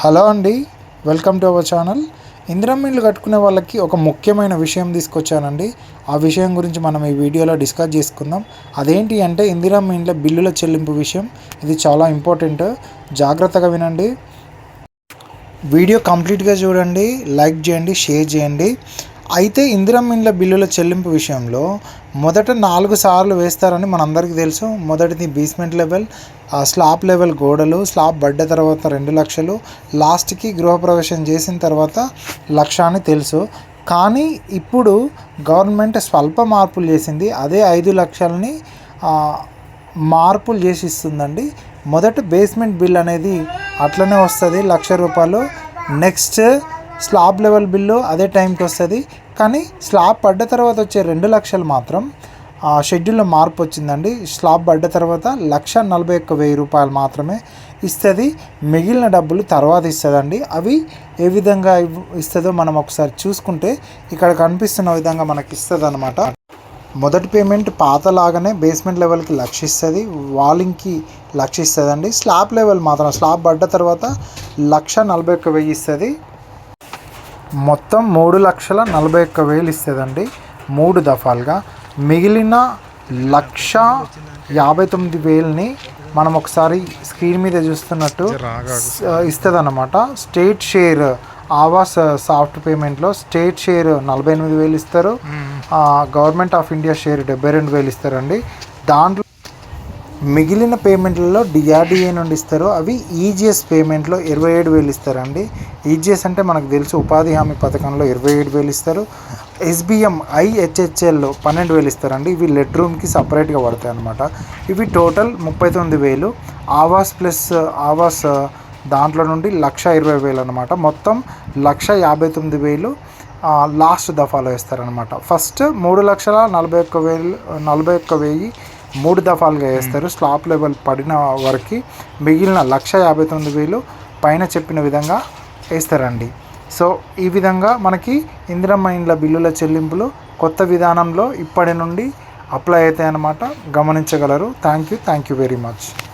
Hello అండి welcome to our channel. ఇందిరం ఇల్లు కట్టుకునే వాళ్ళకి ఒక ముఖ్యమైన విషయం తీసుకొచ్చానండి. ఆ విషయం గురించి మనం ఈ వీడియోలో డిస్కస్ చేసుకుందాం. అదేంటి అంటే ఇందిరమ్మ ఇంట్లో బిల్లుల చెల్లింపు విషయం ఇది చాలా ఇంపార్టెంట్. జాగ్రత్తగా వినండి. వీడియో కంప్లీట్గా చూడండి లైక్ చేయండి షేర్ చేయండి. అయితే ఇందిరం ఇండ్ల బిల్లుల చెల్లింపు విషయంలో మొదట నాలుగు సార్లు వేస్తారని మనందరికీ తెలుసు. మొదటిది బేస్మెంట్ లెవెల్ స్లాబ్ లెవెల్ గోడలు స్లాబ్ పడ్డ తర్వాత రెండు లక్షలు లాస్ట్కి గృహప్రవేశం చేసిన తర్వాత లక్ష అని తెలుసు. కానీ ఇప్పుడు గవర్నమెంట్ స్వల్ప మార్పులు చేసింది. అదే ఐదు లక్షలని మార్పులు చేసి ఇస్తుందండి మొదట బేస్మెంట్ బిల్ అనేది అట్లనే వస్తుంది లక్ష రూపాయలు. నెక్స్ట్ స్లాబ్ లెవెల్ బిల్లు అదే టైంకి వస్తుంది. కానీ స్లాబ్ పడ్డ తర్వాత వచ్చే రెండు లక్షలు మాత్రం షెడ్యూల్లో మార్పు వచ్చిందండి. స్లాబ్ పడ్డ తర్వాత లక్ష నలభై ఒక్క వెయ్యి రూపాయలు మాత్రమే ఇస్తుంది. మిగిలిన డబ్బులు తర్వాత ఇస్తుందండి. అవి ఏ విధంగా ఇస్తుందో మనం ఒకసారి చూసుకుంటే ఇక్కడ కనిపిస్తున్న విధంగా మనకి ఇస్తుంది అనమాట మొదటి పేమెంట్ పాతలాగానే బేస్మెంట్ లెవెల్కి లక్షిస్తుంది వాలింగ్కి లక్షిస్తుంది స్లాబ్ లెవెల్ మాత్రం స్లాబ్ పడ్డ తర్వాత లక్ష నలభై ఒక్క వెయ్యి ఇస్తుంది. మొత్తం మూడు లక్షల నలభై ఒక్క వేలు ఇస్తుందండి. మూడు దఫాలుగా. మిగిలిన లక్ష యాభై తొమ్మిది వేలని మనం ఒకసారి స్క్రీన్ మీద చూస్తున్నట్టు ఇస్తుంది అనమాట స్టేట్ షేర్ ఆవాస్ సాఫ్ట్ పేమెంట్లో స్టేట్ షేర్ నలభై ఎనిమిది వేలు ఇస్తారు. గవర్నమెంట్ ఆఫ్ ఇండియా షేర్ డెబ్బై రెండు వేలు ఇస్తారండి. దాంట్లో మిగిలిన పేమెంట్లలో డిఆర్డిఏ నుండి ఇస్తారు అవి ఈజీఎస్ పేమెంట్లో ఇరవై ఏడు వేలు ఇస్తారండి. ఈజీఎస్ అంటే మనకు తెలుసు ఉపాధి హామీ పథకంలో ఇరవై ఏడు వేలు ఇస్తారు. ఎస్బిఎం ఐహెచ్హెచ్ఎల్లో పన్నెండు వేలు ఇస్తారండి. ఇవి లెడ్ రూమ్కి సపరేట్గా పడతాయి అనమాట ఇవి టోటల్ ముప్పై తొమ్మిది వేలు. ఆవాస్ ప్లస్ ఆవాస్ దాంట్లో నుండి లక్ష ఇరవై వేలు అనమాట మొత్తం లక్ష యాభై తొమ్మిది వేలు లాస్ట్ దఫాలో ఇస్తారనమాట ఫస్ట్ మూడు లక్షల నలభై ఒక్క వేలు నలభై ఒక్క వెయ్యి మూడు దఫాలుగా వేస్తారు. స్లాప్ లెవెల్ పడిన వరకు మిగిలిన లక్ష యాభై తొమ్మిది వేలు పైన చెప్పిన విధంగా వేస్తారండి. సో ఈ విధంగా మనకి ఇందిరమ్మ ఇండ్ల బిల్లుల చెల్లింపులు కొత్త విధానంలో ఇప్పటి నుండి అప్లై అవుతాయన్నమాట. గమనించగలరు. Thank you thank you very much.